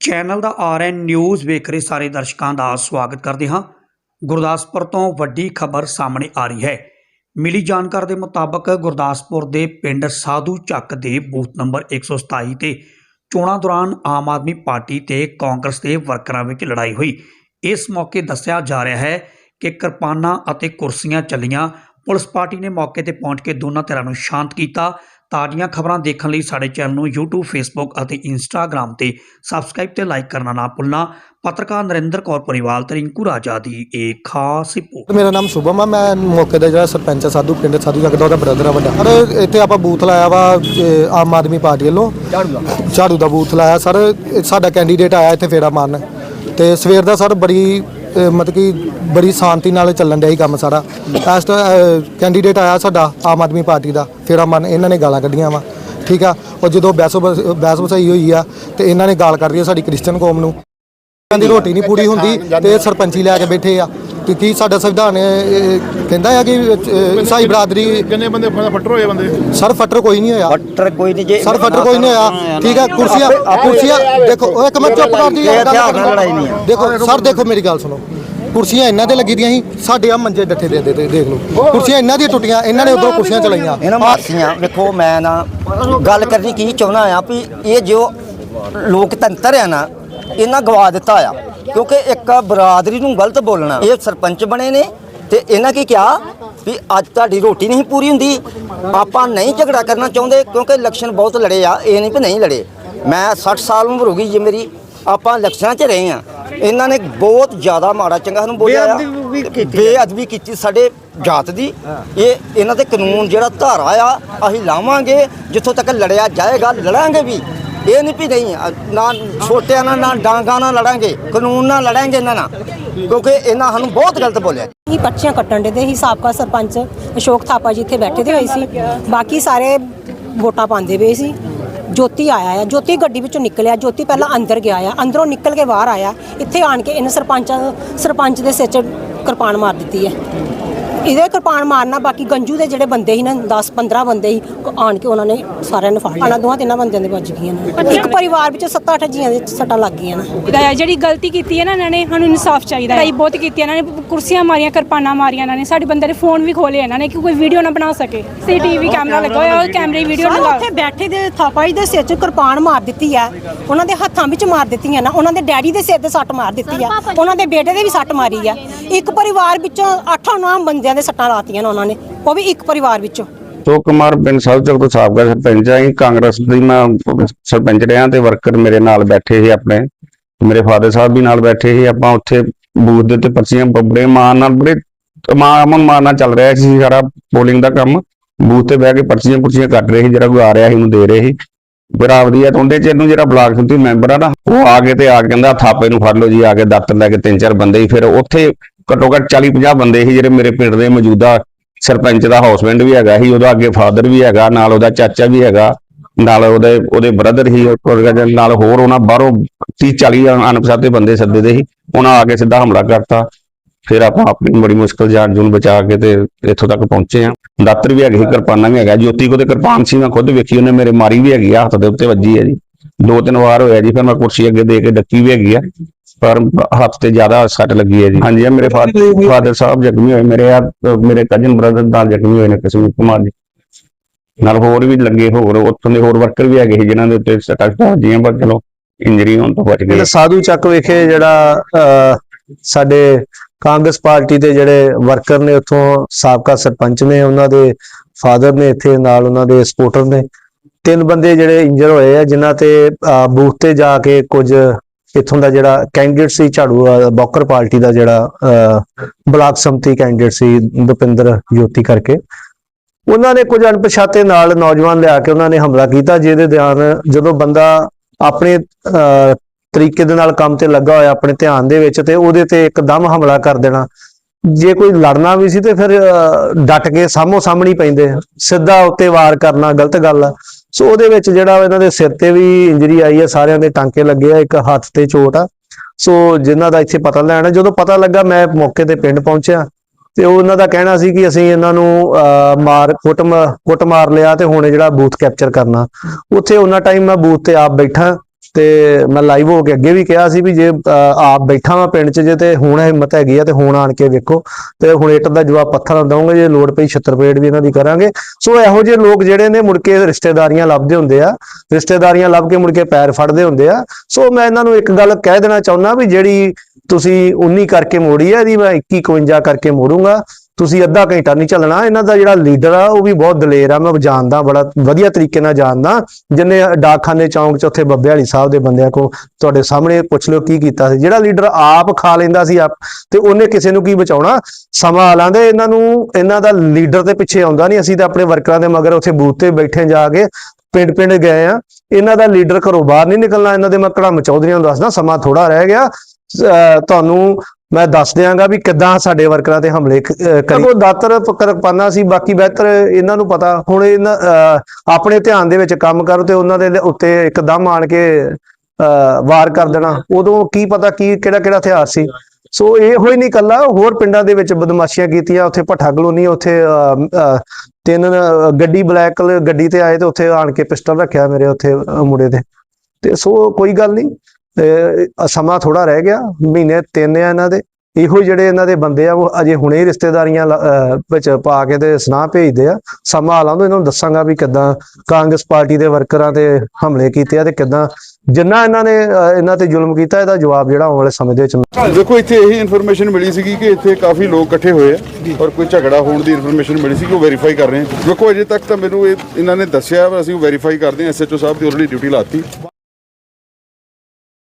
Channel ਦਾ RN news ਵੇਖ ਰਹੇ ਸਾਰੇ ਦਰਸ਼ਕਾਂ ਦਾ ਸਵਾਗਤ ਕਰਦੇ ਹਾਂ। ਗੁਰਦਾਸਪੁਰ ਤੋਂ ਵੱਡੀ ਖਬਰ ਸਾਹਮਣੇ ਆ ਰਹੀ ਹੈ। ਮਿਲੀ ਜਾਣਕਾਰੀ ਦੇ ਮੁਤਾਬਕ ਗੁਰਦਾਸਪੁਰ ਦੇ ਪਿੰਡ ਸਾਧੂ ਚੱਕ ਦੇ ਬੂਥ ਨੰਬਰ 127 ਤੇ ਚੋਣਾਂ ਦੌਰਾਨ ਆਮ ਆਦਮੀ ਪਾਰਟੀ ਤੇ ਕਾਂਗਰਸ ਦੇ ਵਰਕਰਾਂ ਵਿੱਚ ਲੜਾਈ ਹੋਈ। ਇਸ ਮੌਕੇ ਦੱਸਿਆ ਜਾ ਰਿਹਾ ਹੈ ਕਿ ਕਿਰਪਾਨਾਂ ਅਤੇ ਕੁਰਸੀਆਂ ਚੱਲੀਆਂ। ਪੁਲਿਸ ਪਾਰਟੀ ਨੇ ਮੌਕੇ ਤੇ ਪਹੁੰਚ ਕੇ ਦੋਨਾਂ ਧਿਰਾਂ ਨੂੰ ਸ਼ਾਂਤ ਕੀਤਾ ਤਾਜ਼ੀਆਂ ਖਬਰਾਂ ਦੇਖਣ ਲਈ ਸਾਡੇ ਚੈਨਲ ਨੂੰ YouTube Facebook ਅਤੇ Instagram ਤੇ ਸਬਸਕ੍ਰਾਈਬ ਤੇ ਲਾਈਕ ਕਰਨਾ ਨਾ ਭੁੱਲਣਾ। ਪੱਤਰਕਾਰ ਨਰਿੰਦਰ ਕੌਰ ਪਰਿਵਾਲ ਤੇ ਰਿੰਕੂ ਰਾਜਾ ਦੀ ਇੱਕ ਖਾਸ ਰਿਪੋਰਟ। ਮੇਰਾ ਨਾਮ ਸ਼ੁਭਮ ਆ ਮੈਂ ਮੌਕੇ ਦਾ ਜਿਹੜਾ ਸਰਪੰਚ ਆ ਸਾਧੂ ਪਿੰਡ ਸਾਧੂ ਜਗਦਾ ਉਹਦਾ ਬ੍ਰਦਰ ਆ ਵੱਡਾ। ਸਰ ਇੱਥੇ ਆਪਾਂ ਬੂਥ ਲਾਇਆ ਵਾ ਆਮ ਆਦਮੀ ਪਾਰਟੀ ਵੱਲੋਂ। ਝਾੜੂ ਦਾ। ਝਾੜੂ ਦਾ ਬੂਥ ਲਾਇਆ। ਸਰ ਇਹ ਸਾਡਾ ਕੈਂਡੀਡੇਟ ਆਇਆ ਇੱਥੇ ਫੇਰਾ ਮਾਰਨ। ਤੇ ਸਵੇਰ ਦਾ ਸਰ ਬੜੀ ਅਹ, ਮਤਲਬ ਕਿ ਬੜੀ ਸ਼ਾਂਤੀ ਨਾਲ ਚੱਲਣ ਡਿਆ ਸੀ ਕੰਮ ਸਾਰਾ। ਇਸ ਤੋਂ ਕੈਂਡੀਡੇਟ ਆਇਆ ਸਾਡਾ ਆਮ ਆਦਮੀ ਪਾਰਟੀ ਦਾ ਫੇਰਾ ਮਨ ਇਹਨਾਂ ਨੇ ਗਾਲਾਂ ਕੱਢੀਆਂ ਵਾ। ਠੀਕ ਆ? ਉਹ ਜਦੋਂ ਬਹਿਸ ਬਹਿਸ ਵਸਾਈ ਹੋਈ ਆ ਤੇ ਇਹਨਾਂ ਨੇ ਗਾਲ ਕੱਢ ਰਹੀ ਆ ਸਾਡੀ ਕ੍ਰਿਸਚਨ ਕੌਮ ਨੂੰ। ਦੀ ਰੋਟੀ ਨਹੀਂ ਪੂਰੀ ਹੁੰਦੀ ਤੇ ਸਰਪੰਚੀ ਲੈ ਕੇ ਬੈਠੇ ਆ। ਕਿਉਂਕਿ ਸਾਡਾ ਸੰਵਿਧਾਨ ਇਹ ਕਹਿੰਦਾ ਆ ਕਿ ਈਸਾਈ ਬਰਾਦਰੀ ਕਿੰਨੇ ਬੰਦੇ ਫੱਟਰ ਹੋਏ ਬੰਦੇ? ਸਰ ਫੱਟਰ ਕੋਈ ਨਹੀਂ ਹੋਇਆ। ਫੱਟਰ ਕੋਈ ਨਹੀਂ ਜੇ ਸਰ ਫੱਟਰ ਕੋਈ ਨਹੀਂ ਹੋਇਆ। ਠੀਕ ਹੈ ਕੁਰਸੀਆਂ ਕੁਰਸੀਆਂ ਦੇਖੋ ਇੱਕ ਮਿੰਟ ਚੁੱਪ ਕਰ ਆ। ਦੇਖੋ ਸਰ ਦੇਖੋ ਮੇਰੀ ਗੱਲ ਸੁਣੋ। ਕੁਰਸੀਆਂ ਇਹਨਾਂ ਦੇ ਲੱਗੀ ਦੀਆਂ ਸੀ ਸਾਡੇ ਆ ਮੰਜੇ ਡੱਠੇ ਦੇ ਦੇ ਦੇ- ਦੇਖ ਲਓ। ਕੁਰਸੀਆਂ ਇਹਨਾਂ ਦੀਆਂ ਟੁੱਟੀਆਂ ਇਹਨਾਂ ਨੇ ਉਧਰੋਂ ਕੁਰਸੀਆਂ ਚਲਾਈਆਂ। ਇਹਨਾਂ ਮਾਸੀਆਂ ਵੇਖੋ ਮੈਂ ਨਾ ਗੱਲ ਕਰਨੀ ਕੀ ਚਾਹੁੰਦਾ ਆ ਵੀ ਇਹ ਜੋ ਲੋਕਤੰਤਰ ਆ ਨਾ ਇਹਨਾਂ ਗਵਾ ਦਿੱਤਾ ਆ। ਕਿਉਂਕਿ ਇੱਕ ਬਰਾਦਰੀ ਨੂੰ ਗਲਤ ਬੋਲਣਾ। ਇਹ ਸਰਪੰਚ ਬਣੇ ਨੇ ਤੇ ਇਹਨਾਂ ਕੀ ਕਿਹਾ ਵੀ ਅੱਜ ਤੁਹਾਡੀ ਰੋਟੀ ਨਹੀਂ ਪੂਰੀ ਹੁੰਦੀ ਆਪਾਂ ਨਹੀਂ ਝਗੜਾ ਕਰਨਾ ਚਾਹੁੰਦੇ ਕਿਉਂਕਿ ਇਲੈਕਸ਼ਨ ਬਹੁਤ ਲੜੇ ਆ ਇਹ ਨਹੀਂ ਵੀ ਨਹੀਂ ਲੜੇ। ਮੈਂ 60 ਸਾਲ ਉਮਰ ਹੋ ਗਈ ਜੇ ਮੇਰੀ ਆਪਾਂ ਇਲੈਕਸ਼ਨਾਂ 'ਚ ਰਹੇ ਆ। ਇਹਨਾਂ ਨੇ ਬਹੁਤ ਜ਼ਿਆਦਾ ਮਾੜਾ ਚੰਗਾ ਸਾਨੂੰ ਬੋਲਿਆ ਆ। ਬੇਅਦਬੀ ਕੀਤੀ ਸਾਡੇ ਜਾਤ ਦੀ। ਇਹ ਇਹਨਾਂ ਦੇ ਕਾਨੂੰਨ ਜਿਹੜਾ ਧਾਰਾ ਆ ਅਸੀਂ ਲਾਵਾਂਗੇ ਜਿੱਥੋਂ ਤੱਕ ਲੜਿਆ ਜਾਏਗਾ ਲੜਾਂਗੇ ਵੀ। ਇਹ ਨਹੀਂ ਵੀ ਨਹੀਂ ਨਾ ਛੋਟਿਆਂ ਨਾਲ, ਨਾ ਡਾਂਗਾ ਨਾਲ ਲੜਾਂਗੇ, ਕਾਨੂੰਨ ਨਾਲ ਲੜਾਂਗੇ ਇਹਨਾਂ ਨਾਲ, ਕਿਉਂਕਿ ਇਹਨਾਂ ਸਾਨੂੰ ਬਹੁਤ ਗਲਤ ਬੋਲਿਆ। ਹੀ ਪਰਚੀਆਂ ਕੱਟਣ ਦੇ ਦੇ ਹੀ ਸਾਬਕਾ ਸਰਪੰਚ ਅਸ਼ੋਕ ਥਾਪਾ ਜੀ ਇੱਥੇ ਬੈਠੇ ਦੇ ਹੋਏ ਸੀ। ਬਾਕੀ ਸਾਰੇ ਵੋਟਾਂ ਪਾਉਂਦੇ ਪਏ ਸੀ। ਜੋਤੀ ਆਇਆ ਆ, ਜੋਤੀ ਗੱਡੀ ਵਿੱਚੋਂ ਨਿਕਲਿਆ, ਜੋਤੀ ਪਹਿਲਾਂ ਅੰਦਰ ਗਿਆ ਆ, ਅੰਦਰੋਂ ਨਿਕਲ ਕੇ ਬਾਹਰ ਆਇਆ। ਇੱਥੇ ਆਣ ਕੇ ਇਹਨੇ ਸਰਪੰਚਾਂ ਸਰਪੰਚ ਦੇ ਸਿਰ 'ਚ ਕਿਰਪਾਨ ਮਾਰ ਦਿੱਤੀ ਹੈ ਇਹਦੇ ਕਿਰਪਾਨ ਮਾਰਨਾ ਬਾਕੀ ਗੰਜੂ ਦੇ ਜਿਹੜੇ ਬੰਦੇ ਸੀ ਨਾ 10 15 ਬੰਦੇ ਸੀ ਆਣ ਕੇ ਉਹਨਾਂ ਨੇ ਸਾਰਿਆਂ ਨੂੰ ਫੜ ਲਿਆ। ਦੋਹਾਂ ਤਿੰਨਾਂ ਬੰਦਿਆਂ ਦੇ ਵੱਜ ਗਈਆਂ ਨੇ। ਇੱਕ ਪਰਿਵਾਰ ਵਿੱਚ 7-8 ਜੀਆਂ ਦੇ ਸੱਟਾਂ ਲੱਗ ਗਈਆਂ ਨੇ। ਜਿਹੜੀ ਗਲਤੀ ਕੀਤੀ ਹੈ ਨਾ ਇਹਨਾਂ ਨੇ ਸਾਨੂੰ ਇਨਸਾਫ ਚਾਹੀਦਾ ਹੈ। ਬਹੁਤ ਕੀਤੀ ਇਹਨਾਂ ਨੇ ਕੁਰਸੀਆਂ ਮਾਰੀਆਂ ਕਿਰਪਾਨਾਂ ਮਾਰੀਆਂ ਇਹਨਾਂ ਨੇ। ਸਾਡੇ ਬੰਦੇ ਦੇ ਫੋਨ ਵੀ ਖੋਲੇ ਇਹਨਾਂ ਨੇ ਕਿ ਕੋਈ ਵੀਡੀਓ ਨਾ ਬਣਾ ਸਕੇ। ਸੀਟੀਵੀ ਕੈਮਰਾ ਲੱਗਾ ਹੋਇਆ ਉਹ ਕੈਮਰੇ ਵੀਡੀਓ ਲਗਾ ਉੱਥੇ ਬੈਠੇ ਦੇ ਥਾਪਾ ਜੀ ਦੇ ਸਿਰ 'ਚ ਕਿਰਪਾਨ ਮਾਰ ਦਿੱਤੀ ਆ। ਉਹਨਾਂ ਦੇ ਹੱਥਾਂ ਵਿੱਚ ਮਾਰ ਦਿੱਤੀਆਂ ਨਾ ਉਹਨਾਂ ਦੇ ਡੈਡੀ ਦੇ ਸਿਰ ਤੇ ਸੱਟ ਮਾਰ ਦਿੱਤੀ ਆ। ਉਹਨਾਂ ਦੇ ਬੇਟੇ ਦੇ ਵੀ ਸੱਟ ਮਾਰੀ ਆ। ਇੱਕ ਪਰਿਵਾਰ ਵਿੱਚੋਂ 8-9 ਬੰਦਿਆਂ ਦੇ ਸੱਟਾਂ ਲਾਤੀਆਂ ਨੇ ਉਹਨਾਂ ਨੇ, ਉਹ ਵੀ ਇੱਕ ਪਰਿਵਾਰ ਵਿੱਚੋਂ। ਅਸ਼ੋਕ ਕੁਮਾਰ, ਪਿੰਡ ਸਾਧੂਚਕ ਤੋਂ ਸਾਬਕਾ ਸਰਪੰਚ ਆ ਕਾਂਗਰਸ ਦੀ ਮੈਂ ਸਰਪੰਚ ਰਿਹਾ ਤੇ ਵਰਕਰ ਮੇਰੇ ਨਾਲ ਬੈਠੇ ਸੀ ਆਪਣੇ ਮੇਰੇ ਫਾਦਰ ਸਾਹਿਬ ਵੀ ਨਾਲ ਬੈਠੇ ਸੀ, ਆਪਾਂ ਉੱਥੇ ਬੂਥ ਦੇ ਉੱਤੇ ਪਰਚੀਆਂ ਬੜੇ ਮਾਨ ਨਾਲ, ਬੜੇ ਤਮਾਮ ਮਾਨ ਨਾਲ ਚੱਲ ਰਿਹਾ ਸੀ ਸਾਰਾ ਪੋਲਿੰਗ ਦਾ ਕੰਮ, ਬੂਥ ਤੇ ਬਹਿ ਕੇ ਪਰਚੀਆਂ ਪੁਰਚੀਆਂ ਕੱਟ ਰਹੇ ਸੀ, ਜਿਹੜਾ ਕੋਈ ਆ ਰਿਹਾ ਸੀ ਉਹਨੂੰ ਦੇ ਰਹੇ ਸੀ। ਬੜਾ ਵਧੀਆ ਤੋਂ ਚ ਇਹਨੂੰ ਜਿਹੜਾ ਬਲਾਕ ਸੰਤੀ ਮੈਂਬਰ ਆ ਨਾ, ਉਹ ਆ ਕੇ ਤੇ ਆ ਕੇ ਕਹਿੰਦਾ, ਥਾਪੇ ਨੂੰ ਫੜ ਲਓ ਜੀ, ਆ ਕੇ ਦਾਤਰ ਲੈ ਕੇ ਤਿੰਨ ਚਾਰ ਬੰਦੇ ਸੀ, ਫਿਰ ਉੱਥੇ ਘੱਟੋ ਘੱਟ 40 50 ਬੰਦੇ ਸੀ ਜਿਹੜੇ ਮੇਰੇ ਪਿੰਡ ਦੇ ਮੌਜੂਦਾ ਸਰਪੰਚ ਦਾ ਹਾਊਸਬੈਂਡ ਵੀ ਹੈਗਾ ਸੀ, ਉਹਦਾ ਅੱਗੇ ਫਾਦਰ ਵੀ ਹੈਗਾ, ਨਾਲ ਉਹਦਾ ਚਾਚਾ ਵੀ ਹੈਗਾ, ਨਾਲ ਉਹਦੇ ਉਹਦੇ ਬ੍ਰਦਰ ਹੀ ਨਾਲ ਹੋਰ ਉਹਨਾਂ ਬਾਹਰੋਂ 30 40 ਅਣਪਛਾਤੇ ਬੰਦੇ ਸੱਦੇ ਦੇ ਸੀ, ਉਹਨਾਂ ਆ ਕੇ ਸਿੱਧਾ ਹਮਲਾ ਕਰਤਾ। ਫਿਰ ਆਪਾਂ ਆਪਣੀ ਬੜੀ ਮੁਸ਼ਕਲ ਜਾਨ ਜੂਨ ਬਚਾ ਕੇ ਤੇ ਇੱਥੋਂ ਤੱਕ ਪਹੁੰਚੇ ਆ ਦਾਤਰ ਵੀ ਹੈਗੇ ਸੀ, ਕਿਰਪਾਨਾਂ ਵੀ ਹੈਗਾ। ਜੋਤੀ ਕੋ ਤੇ ਕਿਰਪਾਨ ਸੀ, ਮੈਂ ਖੁਦ ਵੇਖੀ, ਉਹਨੇ ਮੇਰੇ ਮਾਰੀ ਵੀ ਹੈਗੀ ਆ, ਹੱਥ ਦੇ ਉੱਤੇ ਵੱਜੀ ਹੈ ਜੀ। ਦੋ ਤਿੰਨ ਵਾਰ ਹੋਇਆ ਜੀ, ਫਿਰ ਮੈਂ ਕੁਰਸੀ ਅੱਗੇ ਦੇ ਕੇ ਡੱਕੀ ਵੀ ਹੈਗੀ ਆ। ਪਰ ਹੱਥ ਤੇ ਜ਼ਿਆਦਾ ਸੱਟ ਲੱਗੀ ਹੈ ਜੀ। ਹਾਂਜੀ ਇਹ ਮੇਰੇ ਫਾਦਰ ਸਾਹਿਬ ਜ਼ਖਮੀ ਹੋਏ ਮੇਰੇ ਆ ਮੇਰੇ ਕਜ਼ਨ ਬ੍ਰਦਰ ਨਾਲ ਜ਼ਖਮੀ ਹੋਏ ਨੇ ਕਸ਼ਮੀਰ ਕੁਮਾਰ ਜੀ। ਨਾਲ ਹੋਰ ਵੀ ਲੱਗੇ ਹੋਰ ਉੱਥੋਂ ਦੇ ਹੋਰ ਵਰਕਰ ਵੀ ਹੈਗੇ ਜਿਨ੍ਹਾਂ ਦੇ ਉੱਤੇ ਸੱਟਾਂ ਵੱਜੀਆਂ ਪਰ ਚਲੋ ਇੰਜਰੀ ਹੋਣ ਤੋਂ ਬਚ ਗਏ। ਸਾਧੂ ਚੱਕ ਵਿਖੇ ਜਿਹੜਾ ਸਾਡੇ ਕਾਂਗਰਸ ਪਾਰਟੀ ਦੇ ਜਿਹੜੇ ਵਰਕਰ ਨੇ ਉੱਥੋਂ ਸਾਬਕਾ ਸਰਪੰਚ ਨੇ ਉਹਨਾਂ ਦੇ ਫਾਦਰ ਨੇ ਇੱਥੇ ਨਾਲ ਉਹਨਾਂ ਦੇ ਸਪੋਰਟਰ ਨੇ। ਤਿੰਨ ਬੰਦੇ ਜਿਹੜੇ ਇੰਜਰ ਹੋਏ ਆ ਜਿਨ੍ਹਾਂ ਤੇ ਬੂਥ ਤੇ ਜਾ ਕੇ ਕੁਝ ਇੱਥੋਂ ਦਾ ਜਿਹੜਾ ਕੈਂਡੀਡੇਟ ਸੀ ਝਾੜੂ ਬੌਕਰ ਪਾਰਟੀ ਦਾ ਜਿਹੜਾ ਅਹ, ਬਲਾਕ ਸੰਮਤੀ ਕੈਂਡੀਡੇਟ ਸੀ ਦੁਪਿੰਦਰ ਜੋਤੀ ਕਰਕੇ। ਉਹਨਾਂ ਨੇ ਕੁਝ ਅਣਪਛਾਤੇ ਨਾਲ ਨੌਜਵਾਨ ਲਿਆ ਕੇ ਉਹਨਾਂ ਨੇ ਹਮਲਾ ਕੀਤਾ ਜਿਹਦੇ ਧਿਆਨ ਜਦੋਂ ਬੰਦਾ ਆਪਣੇ ਅਹ, ਤਰੀਕੇ ਦੇ ਨਾਲ ਕੰਮ ਤੇ ਲੱਗਾ ਹੋਇਆ ਆਪਣੇ ਧਿਆਨ ਦੇ ਵਿੱਚ ਤੇ ਉਹਦੇ ਤੇ ਇੱਕਦਮ ਹਮਲਾ ਕਰ ਦੇਣਾ। ਜੇ ਕੋਈ ਲੜਨਾ ਵੀ ਸੀ ਤੇ ਫਿਰ ਅਹ, ਡਟ ਕੇ ਸਾਹਮੋ ਸਾਹਮਣੀ ਪੈਂਦੇ ਸਿੱਧਾ ਉੱਤੇ ਵਾਰ ਕਰਨਾ ਗਲਤ ਗੱਲ ਆ। ਸੋ ਉਹਦੇ ਵਿੱਚ ਜਿਹੜਾ ਇਹਨਾਂ ਦੇ ਸਿਰ ਤੇ ਵੀ ਇੰਜਰੀ ਆਈ ਹੈ ਸਾਰਿਆਂ ਦੇ ਟਾਂਕੇ ਲੱਗੇ ਆ ਇੱਕ ਹੱਥ ਤੇ ਚੋਟ ਆ। ਸੋ ਜਿਨ੍ਹਾਂ ਦਾ ਇੱਥੇ ਪਤਾ ਲੈਣਾ ਜਦੋਂ ਪਤਾ ਲੱਗਾ ਮੈਂ ਮੌਕੇ ਤੇ ਪਿੰਡ ਪਹੁੰਚਿਆ ਤੇ ਉਹਨਾਂ ਦਾ ਕਹਿਣਾ ਸੀ ਕਿ ਅਸੀਂ ਇਹਨਾਂ ਨੂੰ ਅਹ, ਮਾਰ ਕੁੱਟ ਕੁੱਟ ਮਾਰ ਲਿਆ ਤੇ ਹੁਣ ਜਿਹੜਾ ਬੂਥ ਕੈਪਚਰ ਕਰਨਾ। ਉੱਥੇ ਉਹਨਾਂ ਟਾਈਮ ਮੈਂ ਬੂਥ ਤੇ ਆਪ ਬੈਠਾ। ਤੇ ਮੈਂ ਲਾਈਵ ਹੋ ਕੇ ਅੱਗੇ ਵੀ ਕਿਹਾ ਸੀ ਵੀ ਜੇ ਅ, ਆਪ ਬੈਠਾ ਵਾਂ ਪਿੰਡ 'ਚ ਜੇ ਤੇ ਹੁਣ ਹਿੰਮਤ ਹੈਗੀ ਆ ਤੇ ਹੁਣ ਆਣ ਕੇ ਵੇਖੋ। ਤੇ ਹੁਣ ਇੱਟ ਦਾ ਜਵਾਬ ਪੱਥਰ ਨਾਲ ਦਵਾਂਗੇ ਜੇ ਲੋੜ ਪਈ ਛੱਤਰਪੇੜ ਵੀ ਇਹਨਾਂ ਦੀ ਕਰਾਂਗੇ। ਸੋ ਇਹੋ ਜਿਹੇ ਲੋਕ ਜਿਹੜੇ ਨੇ ਮੁੜ ਕੇ ਰਿਸ਼ਤੇਦਾਰੀਆਂ ਲੱਭਦੇ ਹੁੰਦੇ ਆ ਰਿਸ਼ਤੇਦਾਰੀਆਂ ਲੱਭ ਕੇ ਮੁੜ ਕੇ ਪੈਰ ਫੜਦੇ ਹੁੰਦੇ ਆ। ਸੋ ਮੈਂ ਇਹਨਾਂ ਨੂੰ ਇੱਕ ਗੱਲ ਕਹਿ ਦੇਣਾ ਚਾਹੁੰਦਾ ਵੀ ਜਿਹੜੀ ਤੁਸੀਂ 19 ਕਰਕੇ ਮੋੜੀ ਆ ਇਹਦੀ ਮੈਂ 21 51 ਕਰਕੇ ਮੋੜੂੰਗਾ। ਤੁਸੀਂ ਅੱਧਾ ਘੰਟਾ ਨਹੀਂ ਚੱਲਣਾ, ਇਹਨਾਂ ਦਾ ਜਿਹੜਾ ਲੀਡਰ ਆ, ਉਹ ਵੀ ਬਹੁਤ ਦਲੇਰ ਆ, ਮੈਂ ਜਾਣਦਾ, ਬੜਾ ਵਧੀਆ ਤਰੀਕੇ ਨਾਲ ਜਾਣਦਾ। ਜਿੰਨੇ ਡਾਕਖਾਨੇ ਚੌਂਕ ਚ ਉੱਥੇ ਬੱਬੇ ਵਾਲੀ ਸਾਹਿਬ ਦੇ ਬੰਦਿਆਂ ਕੋ ਤੁਹਾਡੇ ਸਾਹਮਣੇ ਪੁੱਛ ਲਿਓ ਕੀ ਕੀਤਾ ਸੀ। ਜਿਹੜਾ ਲੀਡਰ ਆਪ ਖਾ ਲੈਂਦਾ ਸੀ ਆਪ, ਤੇ ਉਹਨੇ ਕਿਸੇ ਨੂੰ ਕੀ ਬਚਾਉਣਾ? ਸਮਾਂ ਲਾਂਦੇ ਇਹਨਾਂ ਨੂੰ, ਇਹਨਾਂ ਦਾ ਲੀਡਰ ਤੇ ਪਿੱਛੇ ਆਉਂਦਾ ਨਹੀਂ। ਅਸੀਂ ਤਾਂ ਆਪਣੇ ਵਰਕਰਾਂ ਦੇ ਮਗਰ ਉੱਥੇ ਬੂਥ ਤੇ ਬੈਠੇ ਜਾ ਕੇ ਪਿੰਡ ਪਿੰਡ ਗਏ ਆ। ਇਹਨਾਂ ਦਾ ਲੀਡਰ ਘਰੋਂ ਬਾਹਰ ਨਹੀਂ ਨਿਕਲਣਾ, ਇਹਨਾਂ ਦੇ ਮੈਂ ਕੜਮ ਚੌਧਰੀਆਂ ਨੂੰ ਦੱਸਦਾ, ਸਮਾਂ ਥੋੜਾ ਰਹਿ ਗਿਆ। ਅਹ ਤੁਹਾਨੂੰ ਮੈਂ ਦੱਸ ਦਿਆਂਗਾ ਵੀ ਕਿੱਦਾਂ ਸਾਡੇ ਵਰਕਰਾਂ ਤੇ ਹਮਲੇ ਕਰੀ। ਉਹ ਦਾਤਰ ਕਰਪਾਨਾ ਸੀ ਬਾਕੀ ਬਿਹਤਰ ਇਹਨਾਂ ਨੂੰ ਪਤਾ। ਹੁਣ ਇਹਨਾਂ ਆਪਣੇ ਧਿਆਨ ਦੇ ਵਿੱਚ ਕੰਮ ਕਰੋ ਤੇ ਉਹਨਾਂ ਦੇ ਉੱਤੇ ਇੱਕਦਮ ਆਣ ਕੇ ਵਾਰ ਕਰ ਦੇਣਾ। ਉਦੋਂ ਕੀ ਪਤਾ ਕੀ ਕਿਹੜਾ ਕਿਹੜਾ ਹਥਿਆਰ ਸੀ। ਸੋ ਇਹ ਹੋਈ ਨਹੀਂ ਕੱਲਾ ਹੋਰ ਪਿੰਡਾਂ ਦੇ ਵਿੱਚ ਬਦਮਾਸ਼ੀਆਂ ਕੀਤੀਆਂ। ਉੱਥੇ ਭੱਠਾ ਕਲੋਨੀ ਉੱਥੇ ਅਹ, ਅਹ, ਤਿੰਨ ਗੱਡੀ ਬਲੈਕ ਕਲਰ ਗੱਡੀ ਤੇ ਆਏ ਤੇ ਉੱਥੇ ਆਣ ਕੇ ਪਿਸਟਲ ਰੱਖਿਆ ਮੇਰੇ ਉੱਥੇ ਅਹ, ਮੁੰਡੇ ਤੇ ਤੇ ਸੋ ਕੋਈ ਗੱਲ ਨਹੀਂ। ਤੇ ਸਮਾਂ ਥੋੜਾ ਰਹਿ ਗਿਆ ਮਹੀਨੇ ਤਿੰਨ ਆ ਇਹਨਾਂ ਦੇ। ਇਹੋ ਜਿਹੜੇ ਇਹਨਾਂ ਦੇ ਬੰਦੇ ਆ ਉਹ ਅਜੇ ਹੁਣੇ ਰਿਸ਼ਤੇਦਾਰੀਆਂ ਵਿੱਚ ਪਾ ਕੇ ਤੇ ਸੁਨਾਹ ਭੇਜਦੇ ਆ। ਸਮਾਂ ਲਾਉਂਦੇ ਇਹਨਾਂ ਨੂੰ ਦੱਸਾਂਗਾ ਵੀ ਕਿੱਦਾਂ ਕਾਂਗਰਸ ਪਾਰਟੀ ਦੇ ਵਰਕਰਾਂ ਤੇ ਹਮਲੇ ਕੀਤੇ ਆ ਤੇ ਕਿੱਦਾਂ ਜਿੰਨਾ ਇਹਨਾਂ ਨੇ ਇਹਨਾਂ ਤੇ ਜ਼ੁਲਮ ਕੀਤਾ ਇਹਦਾ ਜਵਾਬ ਜਿਹੜਾ ਆਉਣ ਵਾਲੇ ਸਮੇਂ ਦੇ ਵਿੱਚ ਦੇਖੋ ਇੱਥੇ ਇਹੀ ਇਨਫੋਰਮੇਸ਼ਨ ਮਿਲੀ ਸੀਗੀ ਕਿ ਇੱਥੇ ਕਾਫੀ ਲੋਕ ਇਕੱਠੇ ਹੋਏ ਆ ਔਰ ਕੋਈ ਝਗੜਾ ਹੋਣ ਦੀ ਇਨਫੋਰਮੇਸ਼ਨ ਮਿਲੀ ਸੀ ਕਿ ਉਹ ਵੈਰੀਫਾਈ ਕਰ ਰਹੇ ਆ। ਦੇਖੋ ਅਜੇ ਤੱਕ ਤਾਂ ਮੈਨੂੰ ਇਹ ਇਹਨਾਂ ਨੇ ਦੱਸਿਆ ਅਸੀਂ ਉਹ ਵੈਰੀਫਾਈ ਕਰਦੇ ਹਾਂ ਐਸਐਚਓ ਸਾਹਿਬ ਦੀ ਆਲਰੇਡੀ ਡਿਊਟੀ ਲਾਤੀ।